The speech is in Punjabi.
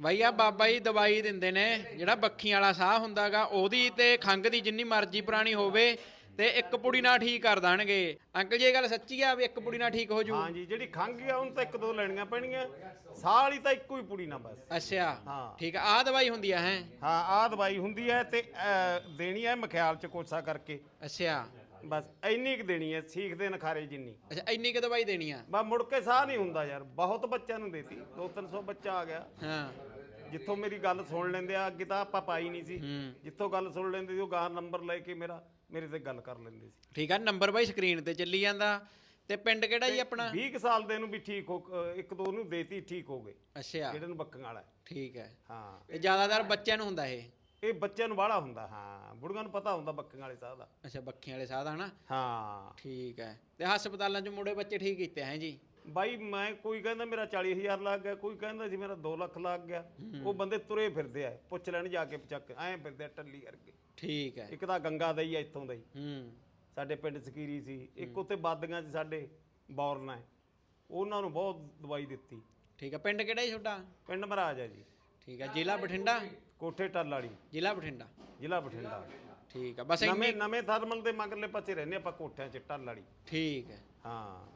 ਬਾਈ ਆ ਬਾਬਾ ਜੀ ਦਵਾਈ ਦਿੰਦੇ ਨੇ ਜਿਹੜਾ ਬੱਖੀ ਵਾਲਾ ਸਾਹ ਹੁੰਦਾਗਾ ਉਹਦੀ ਤੇ ਖੰਗ ਦੀ ਜਿੰਨੀ ਮਰਜ਼ੀ ਪੁਰਾਣੀ ਹੋਵੇ ਤੇ ਇੱਕ ਪੁੜੀ ਨਾਲ ਠੀਕ ਕਰ ਦੇਣਗੇ। ਅੰਕਲ ਜੀ ਇਹ ਗੱਲ ਸੱਚੀ ਆ ਵੀ ਇੱਕ ਪੁੜੀ ਨਾਲ ਠੀਕ ਹੋ ਜੂ? ਹਾਂ ਜੀ ਜਿਹੜੀ ਖੰਘ ਆ ਉਹਨੂੰ ਤਾਂ ਇੱਕ ਦੋ ਲੈਣੀਆਂ ਪੈਣਗੀਆਂ। ਸਾਹ ਵਾਲੀ ਤਾਂ ਇੱਕੋ ਹੀ ਪੂੜੀ ਨਾ ਬਸ। ਅੱਛਾ ਹਾਂ। ਠੀਕ ਆ ਆਹ ਦਵਾਈ ਹੁੰਦੀ ਆ ਹੈ? ਹਾਂ ਆਹ ਦਵਾਈ ਹੁੰਦੀ ਹੈ ਤੇ ਅਹ, ਦੇਣੀ ਹੈ ਮਖਿਆਲ ਚ ਕੋਸਾ ਕਰਕੇ। ਅੱਛਾ। ਬਸ ਇੰਨੀ ਕੁ ਦੇਣੀ ਹੈ ਸੀਖ ਦੇ ਨਖਾਰੇ ਜਿੰਨੀ। ਅੱਛਾ ਇੰਨੀ ਕਿ ਦਵਾਈ ਦੇਣੀ ਆ? ਬਸ ਮੁੜ ਕੇ ਸਾਹ ਨਹੀਂ ਹੁੰਦਾ ਯਾਰ ਬਹੁਤ ਬੱਚਿਆਂ ਨੂੰ ਦੇਤੀ 2-300 ਬੱਚਾ ਆ ਗਿਆ। ਹਾਂ। ਜਿੱਥੋਂ ਮੇਰੀ ਗੱਲ ਸੁਣ ਲੈਂਦੇ ਆ ਅੱਗੇ ਤਾਂ ਆਪਾਂ ਪਾਈ ਨਹੀਂ ਸੀ। ਹੂੰ। ਜਿੱਥੋਂ ਗੱਲ ਸੁਣ ਲੈਂਦੇ ਸੀ ਉਹ ਗਾਹ ਨੰਬਰ ਲੈ ਕੇ ਮੇਰਾ ਮੇਰੇ ਤੇ ਗੱਲ ਕਰ ਲੈਂਦੇ ਸੀ। ਠੀਕ ਆ ਨੰਬਰ ਬਾਈ ਸਕਰੀਨ ਤੇ ਚੱਲੀ ਜਾਂਦਾ। ਤੇ ਪਿੰਡ ਕਿਹੜਾ ਜੀ ਆਪਣਾ? 20 ਕੁ ਸਾਲ ਦੇ ਨੂੰ ਵੀ ਠੀਕ ਹੋ ਅਹ, ਇੱਕ ਦੋ ਨੂੰ ਦੇਤੀ ਠੀਕ ਹੋ ਗਏ। ਅੱਛਾ। ਜਿਹੜੇ ਨੂੰ ਬੱਕਾਂ ਵਾਲਾ ਹੈ। ਠੀਕ ਹੈ। ਹਾਂ। ਇਹ ਜ਼ਿਆਦਾਤਰ ਬੱਚਿਆਂ ਨੂੰ ਹੁੰਦਾ ਇਹ? ਇਹ ਬੱਚਿਆਂ ਨੂੰ ਬਾਹਲਾ ਹੁੰਦਾ ਹਾਂ। ਬੁੜੀਆਂ ਨੂੰ ਪਤਾ ਹੁੰਦਾ ਬੱਕਾਂ ਵਾਲੇ ਸਾਹ ਦਾ। ਅੱਛਾ ਬੱਖੀਆਂ ਵਾਲੇ ਸਾਹ ਦਾ ਹਨਾ? ਹਾਂ। ਠੀਕ ਹੈ। ਤੇ ਹਸਪਤਾਲਾਂ 'ਚ ਮੁੰਡੇ ਬੱਚੇ ਠੀਕ ਕੀਤੇ ਹੈ ਜੀ? ਬਾਈ ਮੈਂ ਕੋਈ ਕਹਿੰਦਾ ਮੇਰਾ 40000 ਲੱਗ ਗਿਆ ਕੋਈ ਕਹਿੰਦਾ ਜੀ ਮੇਰਾ 2 ਲੱਖ ਲੱਗ ਗਿਆ। ਉਹ ਬੰਦੇ ਤੁਰੇ ਫਿਰਦੇ ਆ ਪੁੱਛ ਲੈਣ ਜਾ ਕੇ ਚੱਕ ਐਂ ਫਿਰਦੇ ਆ ਟੱਲੀ ਕਰਕੇ ਠੀਕ ਹੈ। ਇੱਕ ਤਾਂ ਗੰਗਾ ਦਾ ਹੀ ਆ ਇੱਥੋਂ ਦਾ ਹੀ। ਹੂੰ। ਸਾਡੇ ਪਿੰਡ ਸਕੀਰੀ ਸੀ ਇੱਕ ਉੱਥੇ ਬਾਦੀਆਂ 'ਚ ਸਾਡੇ ਬੌਰਨਾ ਹੈ। ਉਹਨਾਂ ਨੂੰ ਬਹੁਤ ਦਵਾਈ ਦਿੱਤੀ। ਠੀਕ ਹੈ। ਪਿੰਡ ਕਿਹੜਾ ਜੀ ਤੁਹਾਡਾ? ਪਿੰਡ ਮਹਾਰਾਜ ਹੈ ਜੀ। ਠੀਕ ਹੈ ਜ਼ਿਲ੍ਹਾ ਬਠਿੰਡਾ? ਕੋਠੇ ਟੱਲ ਵਾਲੀ। ਜ਼ਿਲ੍ਹਾ ਬਠਿੰਡਾ? ਜ਼ਿਲ੍ਹਾ ਬਠਿੰਡਾ। ਠੀਕ ਹੈ ਬਸ ਇੰਨੀ ਨਵੇਂ ਨਵੇਂ ਥਰਮਲ ਦੇ ਮਗਰਲੇ ਪਾਸੇ ਰਹਿੰਦੇ ਆਪਾਂ ਕੋਠਿਆਂ 'ਚ ਟੱਲ ਵਾਲੀ। ਠੀਕ ਹੈ। ਹਾਂ।